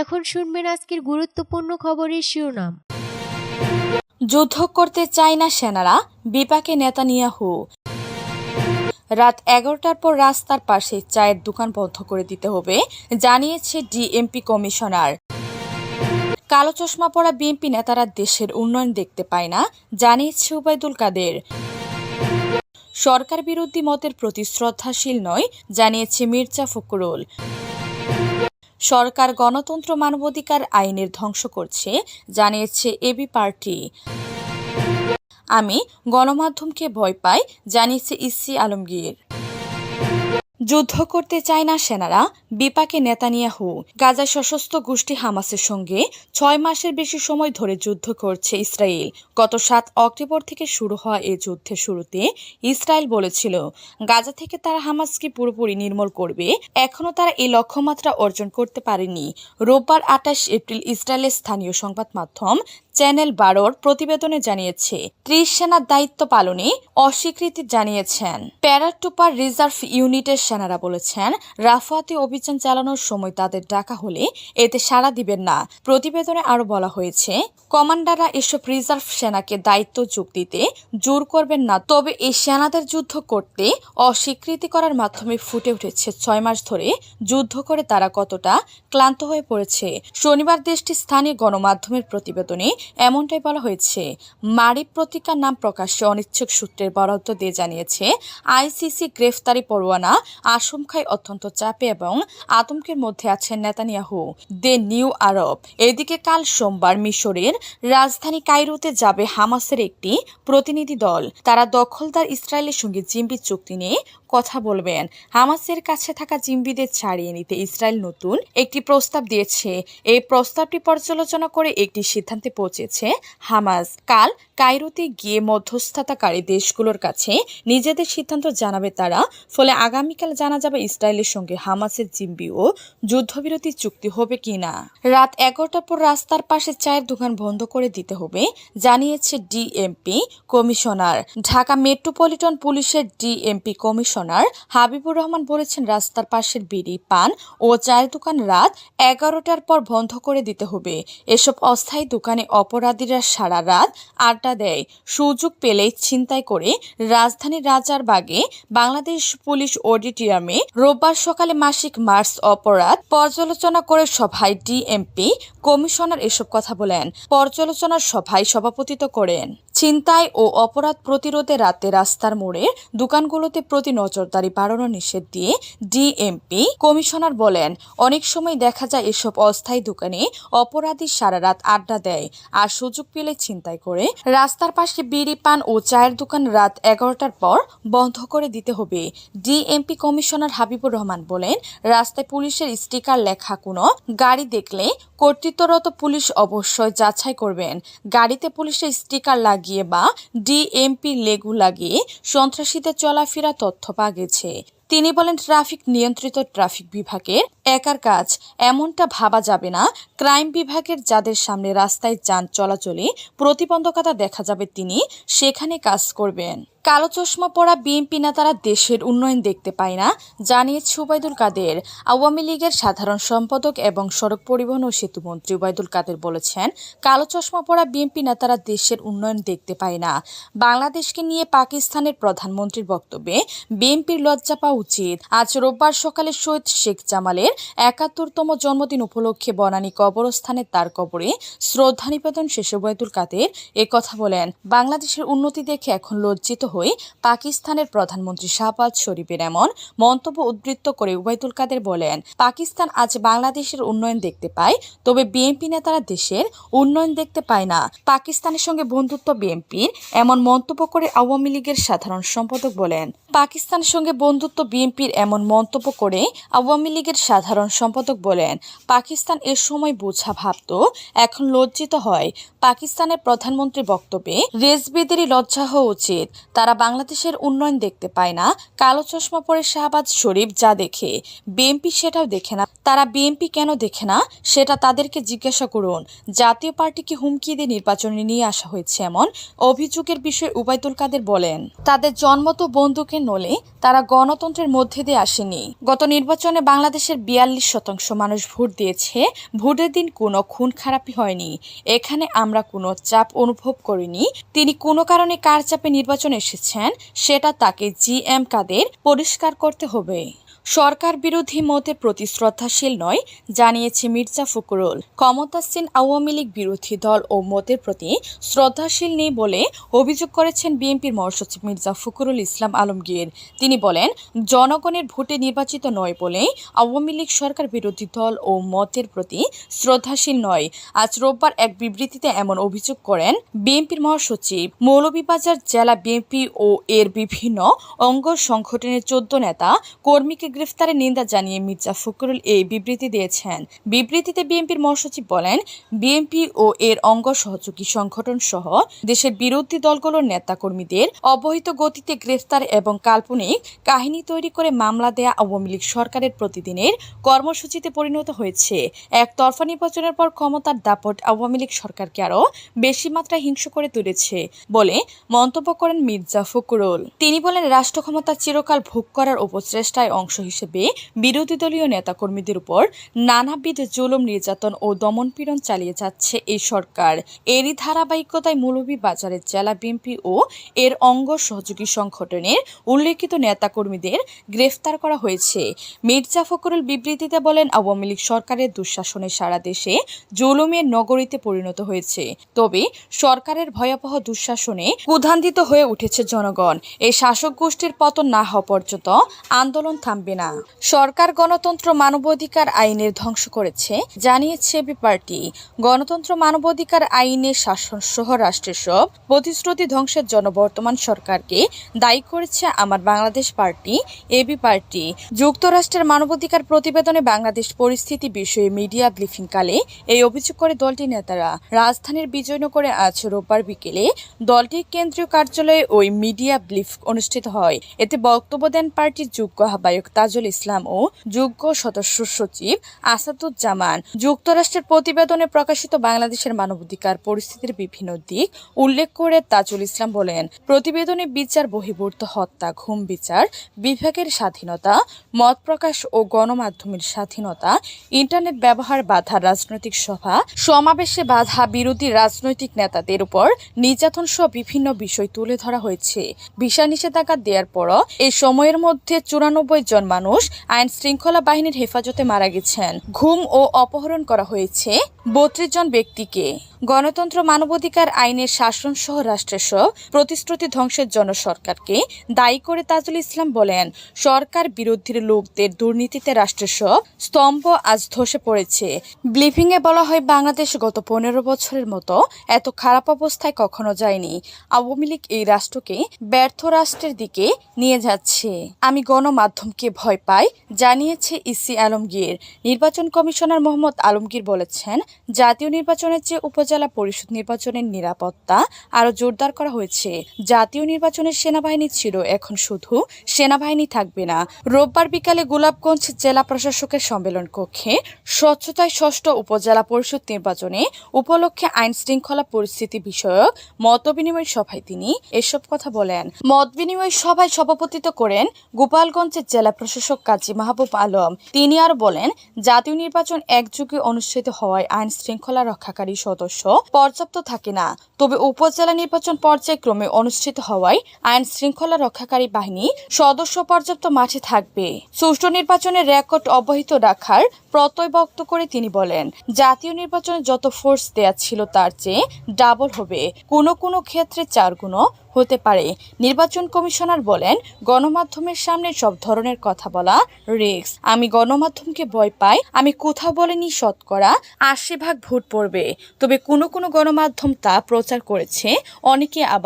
এখন শুনবেন আজকের গুরুত্বপূর্ণ খবরের শিরোনাম। যুদ্ধ করতে চায় না সেনারা, বিপাকে নেতা নেতানিয়াহু। রাত এগারোটার পর রাস্তার পাশে চায়ের দোকান বন্ধ করে দিতে হবে, জানিয়েছে ডিএমপি কমিশনার। কালো চশমা পরা বিএনপি নেতারা দেশের উন্নয়ন দেখতে পায় না, জানিয়েছে উবায়দুল কাদের। সরকার বিরোধী মতের প্রতি শ্রদ্ধাশীল নয়, জানিয়েছে মির্জা ফখরুল। সরকার গণতন্ত্র মানবাধিকার আইনের ধ্বংস করছে, জানিয়েছে এবি পার্টি। আমি গণমাধ্যমকে ভয় পাই, জানিয়েছে ইসি আলমগীর। যুদ্ধ করতে চায় না সেনারা, বিপাকে নেতানিয়াহু। গাজা সশস্ত্র গোষ্ঠী হামাসের সঙ্গে ছয় মাসের বেশি সময় ধরে যুদ্ধ করছে ইসরায়েল। গত সাত অক্টোবর থেকে শুরু হওয়া এই যুদ্ধের শুরুতে ইসরায়েল বলেছিল, গাজা থেকে তারা হামাসকে পুরোপুরি নির্মূল করবে। এখনও তারা এই লক্ষ্যমাত্রা অর্জন করতে পারেনি। রোববার আঠাশ এপ্রিল ইসরায়েলের স্থানীয় সংবাদ মাধ্যম চ্যানেল বারোর প্রতিবেদনে জানিয়েছে, ত্রিশ সেনার দায়িত্ব পালনে অস্বীকৃতি জানিয়েছেন। প্যারাটুপার রিজার্ভ ইউনিটের সেনারা বলেছেন, রাফাতে অভিযান চালানোর সময় তাদের ডাকা হলে এতে সাড়া দিবেন না। প্রতিবেদনে আরও বলা হয়েছে, কমান্ডাররা এসব রিজার্ভ সেনাকে দায়িত্ব চুক্তিতে জোর করবেন না। তবে এই সেনাদের যুদ্ধ করতে অস্বীকৃতি করার মাধ্যমে ফুটে উঠেছে ছয় মাস ধরে যুদ্ধ করে তারা কতটা ক্লান্ত হয়ে পড়েছে। শনিবার দেশটির স্থানীয় গণমাধ্যমের প্রতিবেদনে এমনটাই বলা হয়েছে। মারি প্রতিকার নাম প্রকাশ্যে অনিচ্ছুক সূত্রের বরাদ্দ দিয়ে জানিয়েছে, আইসিসি গ্রেফতারি পরোয়ানা আশঙ্কায় অত্যন্ত চাপে এবং আতঙ্কের মধ্যে আছেন নেতানিয়াহু। দে নিউ আরব। এদিকে কাল সোমবার মিশরের রাজধানী কায়রোতে যাবে হামাসের একটি প্রতিনিধি দল। তারা দখলদার ইসরায়েলের সঙ্গে জিম্বি চুক্তি নিয়ে কথা বলবেন। হামাসের কাছে থাকা জিম্বিদের ছাড়িয়ে নিতে ইসরায়েল নতুন একটি প্রস্তাব দিয়েছে। এই প্রস্তাবটি পর্যালোচনা করে একটি সিদ্ধান্তে পৌঁছেছে হামাস। কাল কায়রোতে গিয়ে মধ্যস্থতাকারী দেশগুলোর কাছে নিজেদের সিদ্ধান্ত জানাবে তারা। ফলে আগামীকাল জানা যাবে ইসরায়েলের সঙ্গে হামাসের জিম্বি ও যুদ্ধবিরতি চুক্তি হবে কিনা। রাত এগারোটার পর রাস্তার পাশে চায়ের দোকান বন্ধ করে দিতে হবে, জানিয়েছে ডিএমপি কমিশনার। ঢাকা মেট্রোপলিটন পুলিশের ডিএমপি কমিশনার হাবিবুর রহমান বলেছেন, রাস্তার পাশের বিড়ি, পান ও চায়ের দোকান রাত এগারোটার পর বন্ধ করে দিতে হবে। এসব অস্থায়ী দোকানে অপরাধীরা সারা রাত আড্ডা দেয়। সুযোগ পেলে ছিনতাই করে রাজধানীর রাজারবাগে বাংলাদেশ পুলিশ অডিটোরিয়ামে রোববার সকালে মাসিক মার্চ অপরাধ পর্যালোচনা করে সভায় ডিএমপি কমিশনার এসব কথা বলেন। পর্যালোচনার সভায় সভাপতিত্ব করেন। ছিনতাই ও অপরাধ প্রতিরোধে রাতে রাস্তার মোড়ে দোকানগুলোতে প্রতি নজরদারি বাড়ানো নিষেধ দিয়ে ডিএমপি কমিশনার বলেন, অনেক সময় দেখা যায় এসব অস্থায়ী দোকানে অপরাধী সারা রাত আড্ডা দেয় আর সুযোগ পেলে ছিনতাই করে। রাস্তার পাশে বিড়ি পান ও চায়ের দোকান রাত এগারোটার পর বন্ধ করে দিতে হবে। ডিএমপি কমিশনার হাবিবুর রহমান বলেন, রাস্তায় পুলিশের স্টিকার লেখা কোনো গাড়ি দেখলে কর্তৃত্বরত পুলিশ অবশ্যই যাচাই করবেন। গাড়িতে পুলিশের স্টিকার লাগিয়ে বা ডিএমপি লেগু লাগিয়ে সন্ত্রাসীদের চলাফেরা তথ্য পাওয়া গেছে তিনি বলেন, ট্রাফিক নিয়ন্ত্রিত ট্রাফিক বিভাগের একার কাজ এমনটা ভাবা যাবে না। ক্রাইম বিভাগের যাদের সামনে রাস্তায় যান চলাচলে প্রতিবন্ধকতা দেখা যাবে, তিনি সেখানে কাজ করবেন। কালো চশমা পরা বিএনপি নেতারা দেশের উন্নয়ন দেখতে পায় না, জানিয়েছে উবায়দুল কাদের। আওয়ামী লীগের সাধারণ সম্পাদক এবং সড়ক পরিবহন ও সেতু মন্ত্রী উবায়দুল কাদের বলেছেন, কালো চশমা পরা বিএনপি নেতারা দেশের উন্নয়ন দেখতে পায় না। বাংলাদেশকে নিয়ে পাকিস্তানের প্রধানমন্ত্রীর বক্তব্যে, বিএনপির লজ্জা পাওয়া উচিত। আজ রোববার সকালে শহীদ শেখ জামালের একাত্তরতম জন্মদিন উপলক্ষে বনানী কবরস্থানে তার কবরে শ্রদ্ধা নিবেদন শেষে উবায়দুল কাদের কথা বলেন। বাংলাদেশের উন্নতি দেখে এখন লজ্জিত হয়ে পাকিস্তানের প্রধানমন্ত্রী শাহবাজ শরীফের এমন মন্তব্য উদ্ধৃত করে উবায়দুল কাদের বলেন, পাকিস্তান আজ বাংলাদেশের উন্নয়ন দেখতে পায়, তবে বিএনপি নেতারা দেশের উন্নয়ন দেখতে পায় না। পাকিস্তানের সঙ্গে বন্ধুত্ব বিএনপির, এমন মন্তব্য করে আওয়ামী লীগের সাধারণ সম্পাদক বলেন। পাকিস্তানের সঙ্গে বন্ধুত্ব বিএনপির, এমন মন্তব্য করে আওয়ামী লীগের সাধারণ সম্পাদক বলেন, পাকিস্তান এ সময় বোঝা ভাবত, এখন লজ্জিত হয়। পাকিস্তানের প্রধানমন্ত্রী বক্তব্যে রেজবিদেরই লজ্জা হওয়া উচিত। তারা বাংলাদেশের উন্নয়ন দেখতে পায় না। কালো চশমা পরে শাহবাজ শরীফ যা দেখে বিএনপি সেটাও দেখে না। তারা বিএনপি কেন দেখে না? সেটা তাদেরকে জিজ্ঞাসা করুন। জাতীয় পার্টিকে হুমকি দিয়ে নির্বাচনে নিয়ে আসা হয়েছে এমন অভিযোগের বিষয়ে উবায়দুল কাদের বলেন, তাদের জন্ম তো বন্দুকে নলে, তারা গণতন্ত্রের মধ্যে দিয়ে আসেনি। গত নির্বাচনে বাংলাদেশের বিয়াল্লিশ শতাংশ মানুষ ভোট দিয়েছে, ভোটের দিন কোনো খুন খারাপি হয়নি। এখানে আমরা কোনো চাপ অনুভব করিনি। তিনি কোনো কারণে কার চাপে নির্বাচনে এসেছেন সেটা তাকে জি এম কাদের পরিষ্কার করতে হবে। সরকার বিরোধী মতের প্রতি শ্রদ্ধাশীল নয়, জানিয়েছে মির্জা ফখরুল। ক্ষমতাসীন আওয়ামী লীগ বিরোধী দল ও মতের প্রতি শ্রদ্ধাশীল নেই বলে অভিযোগ করেছেন বিএনপির মহাসচিব মির্জা ফখরুল ইসলাম আলমগীর। তিনি বলেন, জনগণের ভোটে নির্বাচিত নয় বলে আওয়ামী লীগ সরকার বিরোধী দল ও মতের প্রতি শ্রদ্ধাশীল নয়। আজ রোববার এক বিবৃতিতে এমন অভিযোগ করেন বিএনপির মহাসচিব। মৌলভীবাজার জেলা বিএনপি ও এর বিভিন্ন অঙ্গ সংগঠনের চোদ্দ নেতা কর্মীকে গ্রেফতারের নিন্দা জানিয়ে মির্জা ফখরুল এই বিবৃতি দিয়েছেন। বিবৃতিতে বিএনপির মহাসচিব বলেন, বিএনপি ও এর অঙ্গ সহযোগী সংগঠন সহ দেশের বিরোধী দলগুলোর নেতাকর্মীদের অবহিত গতিতে গ্রেফতার এবং কাল্পনিক কাহিনী তৈরি করে মামলা দেয়া আওয়ামী লীগ সরকারের প্রতিদিনের কর্মসূচিতে পরিণত হয়েছে। একতরফা নির্বাচনের পর ক্ষমতার দাপট আওয়ামী লীগ সরকারকে আরও বেশি মাত্রায় হিংস্র করে তুলেছে বলে মন্তব্য করেন মির্জা ফখরুল। তিনি বলেন রাষ্ট্র ক্ষমতা চিরকাল ভোগ করার উপচেষ্টায় অংশ হিসেবে বিরোধী দলীয় নেতাকর্মীদের উপর নানাবিধ জুলুম, নির্যাতন ও দমনপীড়ন চালিয়ে যাচ্ছে এই সরকার। এরই ধারাবাহিকতায় মৌলভীবাজারের জেলা বিএনপি ও এর অঙ্গ সহযোগী সংগঠনের উল্লেখিত নেতাকর্মীদের গ্রেফতার করা হয়েছে। মির্জা ফখরুল বিবৃতিতে বলেন, আওয়ামী লীগ সরকারের দুঃশাসনে সারা দেশে জুলুমের নগরীতে পরিণত হয়েছে। তবে সরকারের ভয়াবহ দুঃশাসনে ক্ষুধান্বিত হয়ে উঠেছে জনগণ। এই শাসক গোষ্ঠীর পতন না হওয়া পর্যন্ত আন্দোলন থামবে না। সরকার গণতন্ত্র মানবাধিকার আইনের ধ্বংস করেছে, জানিয়েছে বি পার্টি গণতন্ত্র মানবাধিকার আইনে শাসন সহ রাষ্ট্রের সব প্রতিশ্রুতি ধ্বংসের জন্য বর্তমান সরকারকে দায়ী করেছে আমার বাংলাদেশ পার্টি, এবি পার্টি। যুক্তরাষ্ট্রের মানবাধিকার প্রতিবেদনে বাংলাদেশ পরিস্থিতি বিষয়ে মিডিয়া ব্রিফিংকালে এই অভিযোগ করে দলটির নেতারা। রাজধানীর বিজয়নগরে আজ রোববার বিকেলে দলটির কেন্দ্রীয় কার্যালয়ে ওই মিডিয়া ব্লিফ অনুষ্ঠিত হয়। এতে বক্তব্য দেন পার্টির যোগ্য আহ্বায়ক তাজুল ইসলাম ও যোগ্য সদস্য সচিব আসাদুজ্জামান, যুক্তরাষ্ট্রের প্রতিবেদনে প্রকাশিত বাংলাদেশের মানবাধিকার পরিস্থিতির বিভিন্ন দিক উল্লেখ করে তাজুল ইসলাম বলেন, প্রতিবেদনে বিচার বহির্ভূত, হত্যা, ঘুম বিচার, বিভাগের স্বাধীনতা, মত প্রকাশ ও গণমাধ্যমের স্বাধীনতা, ইন্টারনেট ব্যবহার বাধা, রাজনৈতিক সভা, সমাবেশে বাধা বিরোধী রাজনৈতিক নেতাদের উপর নির্যাতন সহ বিভিন্ন বিষয় তুলে ধরা হয়েছে। ভিসা নিষেধাজ্ঞা দেওয়ার পরও এই সময়ের মধ্যে চুরানব্বই জন মানুষ আইন শৃঙ্খলা বাহিনীর হেফাজতে মারা গেছেন। ঘুম ও অপহরণ করা হয়েছে বত্রিশ জন ব্যক্তিকে। গণতন্ত্র মানবাধিকার আইনের শাসন সহ রাষ্ট্রের সব প্রতিশ্রুতি ধ্বংসের জন্য সরকারকে দায়ী করে তাজুল ইসলাম বলেন, সরকার বিরোধীর লোকদের দুর্নীতিতে রাষ্ট্রের সব স্তম্ভ আজ ধসে পড়েছে। ব্লিফিংয়ে বলা হয়, বাংলাদেশ গত পনেরো বছরের মতো এত খারাপ অবস্থায় কখনো যায়নি। আওয়ামী লীগ এই রাষ্ট্রকে ব্যর্থ রাষ্ট্রের দিকে নিয়ে যাচ্ছে। আমি গণমাধ্যমকে ভয় পাই, জানিয়েছে ইসি আলমগীর। নির্বাচন কমিশনার মোহাম্মদ আলমগীর বলেছেন, জাতীয় নির্বাচনের চেয়ে উপজেলা পরিষদ নির্বাচনের নিরাপত্তা আরও জোরদার করা হয়েছে। জাতীয় নির্বাচনের সেনাবাহিনী ছিল, এখন শুধু সেনাবাহিনী থাকবে না। রোববার বিকালে গোলাপগঞ্জ জেলা প্রশাসকের সম্মেলন কক্ষে স্বচ্ছতায় ষষ্ঠ উপজেলা পরিষদ নির্বাচনে উপলক্ষে আইন শৃঙ্খলা পরিস্থিতি বিষয়ক মতবিনিময় সভায় তিনি এসব কথা বলেন। মত বিনিময় সভায় সভাপতিত্ব করেন গোপালগঞ্জের জেলা প্রশাসক কাজী মাহবুব আলম। তিনি আর বলেন, জাতীয় নির্বাচন একযুগে অনুষ্ঠিত হওয়ায় আইন শৃঙ্খলা রক্ষাকারী সদস্য পর্যাপ্ত থাকে না। তবে উপজেলা নির্বাচন পর্যায়ক্রমে অনুষ্ঠিত হওয়ায় আইন শৃঙ্খলা রক্ষাকারী বাহিনী সদস্য পর্যাপ্ত মাঠে থাকবে। সুষ্ঠু নির্বাচনের রেকর্ড অব্যাহত রাখার প্রত্যয় ব্যক্ত করে তিনি বলেন, জাতীয় নির্বাচনে যত ফোর্স দেয়া ছিল তার চেয়ে ডাবল হবে। কোনো কোনো ক্ষেত্রে চার গুণও হতে পারে। নির্বাচন কমিশনার বলেন, গণমাধ্যমের সামনে সব ধরনের কথা বলা রিক্স আমি গণমাধ্যমকে ভয় পাই, আমি কোথাও বলেনি শতকরা আশি ভাগ ভোট পড়বে। তবে কোনো কোনো গণমাধ্যম তা প্রচার করেছে, অনেকে আবার